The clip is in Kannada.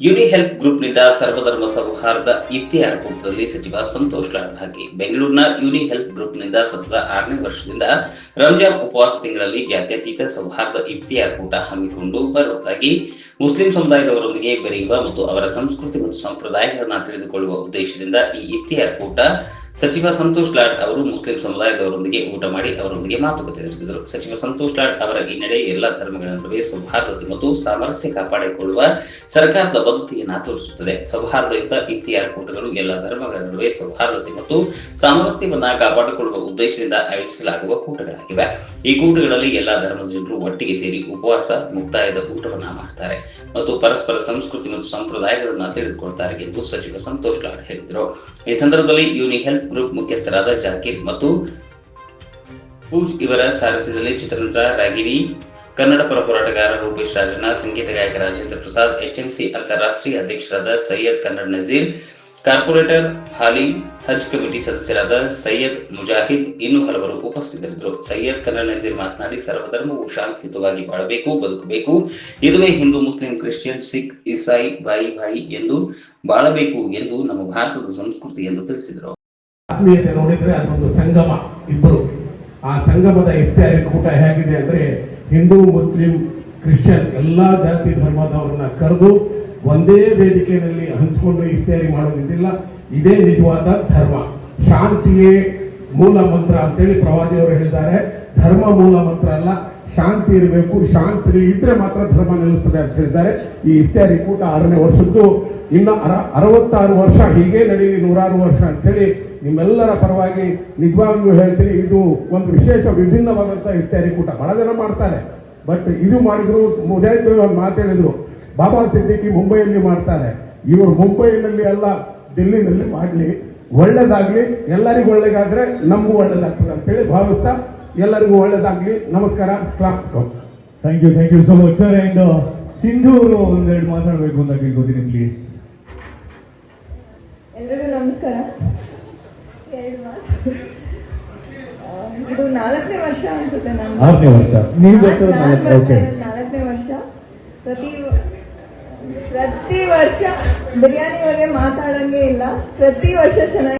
ಯುನಿ ಹೆಲ್ಪ್ ಗ್ರೂಪ್ನಿಂದ ಸರ್ವಧರ್ಮ ಸೌಹಾರ್ದ ಇಫ್ತಿಯಾರ್ ಕೂಟದಲ್ಲಿ ಸಚಿವ ಸಂತೋಷ್ ಲಾಡ್ ಭಾಗಿ ಬೆಂಗಳೂರಿನ ಯುನಿ ಹೆಲ್ಪ್ ಗ್ರೂಪ್ನಿಂದ ಸತತ ಆರನೇ ವರ್ಷದಿಂದ ರಂಜಾನ್ ಉಪವಾಸ ತಿಂಗಳಲ್ಲಿ ಜಾತ್ಯತೀತ ಸೌಹಾರ್ದ ಇಫ್ತಿಯಾರ್ ಕೂಟ ಹಮ್ಮಿಕೊಂಡು ಬರುವುದಾಗಿ ಮುಸ್ಲಿಂ ಸಮುದಾಯದವರೊಂದಿಗೆ ಬೆರೆಯುವ ಮತ್ತು ಅವರ ಸಂಸ್ಕೃತಿ ಮತ್ತು ಸಂಪ್ರದಾಯಗಳನ್ನು ತಿಳಿದುಕೊಳ್ಳುವ ಉದ್ದೇಶದಿಂದ ಈ ಇಫ್ತಿಯಾರ್ ಕೂಟ ಸಚಿವ ಸಂತೋಷ್ ಲಾಡ್ ಅವರು ಮುಸ್ಲಿಂ ಸಮುದಾಯದವರೊಂದಿಗೆ ಊಟ ಮಾಡಿ ಅವರೊಂದಿಗೆ ಮಾತುಕತೆ ನಡೆಸಿದರು. ಸಚಿವ ಸಂತೋಷ್ ಲಾಡ್ ಅವರ ಈ ನಡೆ ಎಲ್ಲ ಧರ್ಮಗಳ ನಡುವೆ ಸೌಹಾರ್ದತೆ ಮತ್ತು ಸಾಮರಸ್ಯ ಕಾಪಾಡಿಕೊಳ್ಳುವ ಸರ್ಕಾರದ ಬದ್ಧತೆಯನ್ನು ತೋರಿಸುತ್ತದೆ. ಸೌಹಾರ್ದಯುತ ಇತಿಹಾರ ಕೂಟಗಳು ಎಲ್ಲ ಧರ್ಮಗಳ ನಡುವೆ ಸೌಹಾರ್ದತೆ ಮತ್ತು ಸಾಮರಸ್ಯವನ್ನು ಕಾಪಾಡಿಕೊಳ್ಳುವ ಉದ್ದೇಶದಿಂದ ಆಯೋಜಿಸಲಾಗುವ ಕೂಟಗಳಾಗಿವೆ. ಈ ಕೂಟಗಳಲ್ಲಿ ಎಲ್ಲಾ ಧರ್ಮದ ಜನರು ಒಟ್ಟಿಗೆ ಸೇರಿ ಉಪವಾಸ, ಮುಕ್ತಾಯದ ಊಟವನ್ನ ಮಾಡ್ತಾರೆ ಮತ್ತು ಪರಸ್ಪರ ಸಂಸ್ಕೃತಿ ಮತ್ತು ಸಂಪ್ರದಾಯಗಳನ್ನು ತಿಳಿದುಕೊಳ್ತಾರೆ ಎಂದು ಸಚಿವ ಸಂತೋಷ್ ಲಾಡ್ ಹೇಳಿದರು. ಈ ಸಂದರ್ಭದಲ್ಲಿ ಯೂನಿ ಹೆಲ್ತ್ ಗ್ರೂಪ್ ಮುಖ್ಯಸ್ಥರಾದ ಜಾಕೀರ್ ಮತ್ತು ಪೂಜ್ ಇವರ ಸಾರಥ್ಯದಲ್ಲಿ ಚಿತ್ರನಟ ರಾಗಿಣಿ ಕನ್ನಡ ಪರ ಹೋರಾಟಗಾರ ರೂಪೇಶ್ ರಾಜಣ್ಣ, ಸಂಗೀತ ಗಾಯಕ ರಾಜೇಂದ್ರ ಪ್ರಸಾದ್, ಎಚ್ಎಂಸಿ ಅಂತಾರಾಷ್ಟ್ರೀಯ ಅಧ್ಯಕ್ಷರಾದ ಸೈಯದ್ ಕನ್ನಡ ನಜೀರ್, ಕಾರ್ಪೊರೇಟರ್ ಹಾಲಿ ಹಜ್ ಕಮಿಟಿ ಸದಸ್ಯರಾದ ಸೈಯದ್ ಮುಜಾಹಿದ್ ಇನ್ನೂ ಹಲವರು ಉಪಸ್ಥಿತರಿದ್ದರು. ಸೈಯದ್ ಕನ್ನಡ ನಜೀರ್ ಮಾತನಾಡಿ, ಸರ್ವಧರ್ಮವು ಶಾಂತಿಯುತವಾಗಿ ಬಾಳಬೇಕು, ಬದುಕಬೇಕು. ಇದುವೇ ಹಿಂದೂ, ಮುಸ್ಲಿಂ, ಕ್ರಿಶ್ಚಿಯನ್, ಸಿಖ್, ಇಸಾಯಿ, ಬಾಯಿ ಬಾಯಿ ಎಂದು ಬಾಳಬೇಕು ಎಂದು ನಮ್ಮ ಭಾರತದ ಸಂಸ್ಕೃತಿ ಎಂದು ತಿಳಿಸಿದರು. ಆತ್ಮೀಯತೆ ನೋಡಿದರೆ ಅದೊಂದು ಸಂಗಮ ಇಬ್ಬರು ಆ ಸಂಗಮದ ಇಫ್ತಾರಿ ಕೂಟ ಹೇಗಿದೆ ಅಂದ್ರೆ ಹಿಂದೂ, ಮುಸ್ಲಿಂ, ಕ್ರಿಶ್ಚಿಯನ್ ಎಲ್ಲಾ ಜಾತಿ ಧರ್ಮದವರನ್ನ ಕರೆದು ಒಂದೇ ವೇದಿಕೆಯಲ್ಲಿ ಹಂಚಿಕೊಂಡು ಇಫ್ತಾರಿ ಮಾಡೋದಿದ್ದಿಲ್ಲ. ಇದೇ ನಿಜವಾದ ಧರ್ಮ. ಶಾಂತಿಯೇ ಮೂಲ ಮಂತ್ರ ಅಂತೇಳಿ ಪ್ರವಾದಿಯವರು ಹೇಳಿದ್ದಾರೆ. ಧರ್ಮ ಮೂಲ ಮಂತ್ರ ಅಲ್ಲ, ಶಾಂತಿ ಇರಬೇಕು. ಶಾಂತಿ ಇದ್ರೆ ಮಾತ್ರ ಧರ್ಮ ನಿಲ್ಲಿಸ್ತದೆ ಅಂತ ಹೇಳಿದ್ದಾರೆ. ಈ ಇಫ್ತಾರಿ ಕೂಟ ಆರನೇ ವರ್ಷದ್ದು ಇನ್ನು ಅರ ಅರವತ್ತಾರು ವರ್ಷ, ಹೀಗೆ ನಡೀಲಿ ನೂರಾರು ವರ್ಷ ಅಂತೇಳಿ ನಿಮ್ಮೆಲ್ಲರ ಪರವಾಗಿ ನಿಜವಾಗ್ಲೂ ಹೇಳ್ತೀನಿ, ಇದು ಒಂದು ವಿಶೇಷ ವಿಭಿನ್ನವಾದಂಥ ಇಫ್ತಾರಿ ಕೂಟ ಬಹಳ ಜನ ಮಾಡ್ತಾರೆ, ಬಟ್ ಇದು ಮಾಡಿದ್ರು, ಮುಜಾಹಿದ್ ಒಂದು ಮಾತು ಹೇಳಿದ್ರು, ಬಾಬಾ ಸಿದ್ದಿಕಿ ಮುಂಬೈಯಲ್ಲಿ ಮಾಡ್ತಾರೆ. ಇವರು ಮುಂಬೈನಲ್ಲಿ ಅಲ್ಲ, ದಿಲ್ಲಿನಲ್ಲಿ ಮಾಡಲಿ. ಒಳ್ಳೇದಾಗ್ಲಿ, ಎಲ್ಲರಿಗೂ ಒಳ್ಳೇದಾದ್ರೆ ನಮಗೂ ಒಳ್ಳೇದಾಗ್ತದೆ ಅಂತೇಳಿ ಭಾವಿಸ್ತಾ ಎಲ್ಲರಿಗೂ ಒಳ್ಳೇದಾಗ್ಲಿ. ನಮಸ್ಕಾರ thank you thank you so much sir and Sindhu ಒಂದೆರಡು ಮಾತಾಡಬೇಕು ಅಂತ ಕೇಳ್ಕೊತೀನಿ ಪ್ಲೀಸ್ ಎಲ್ರಿಗೂ ನಮಸ್ಕಾರ. ಎರಡು ಮಾತು ಇದು ನಾಲ್ಕನೇ ವರ್ಷ ಅನ್ಸುತ್ತೆ ನಾನು ಆರನೇ ವರ್ಷ. ನೀವು ನಾಲ್ಕು- ಓಕೆ ನಾಲ್ಕನೇ ವರ್ಷ ಪ್ರತಿ ಪ್ರತಿ ವರ್ಷ ಬಿರಿಯಾನಿ ಬಗ್ಗೆ ಮಾತಾಡಂಗೆ ಇಲ್ಲ. ಪ್ರತಿ ವರ್ಷ ಚೆನ್ನಾಗಿ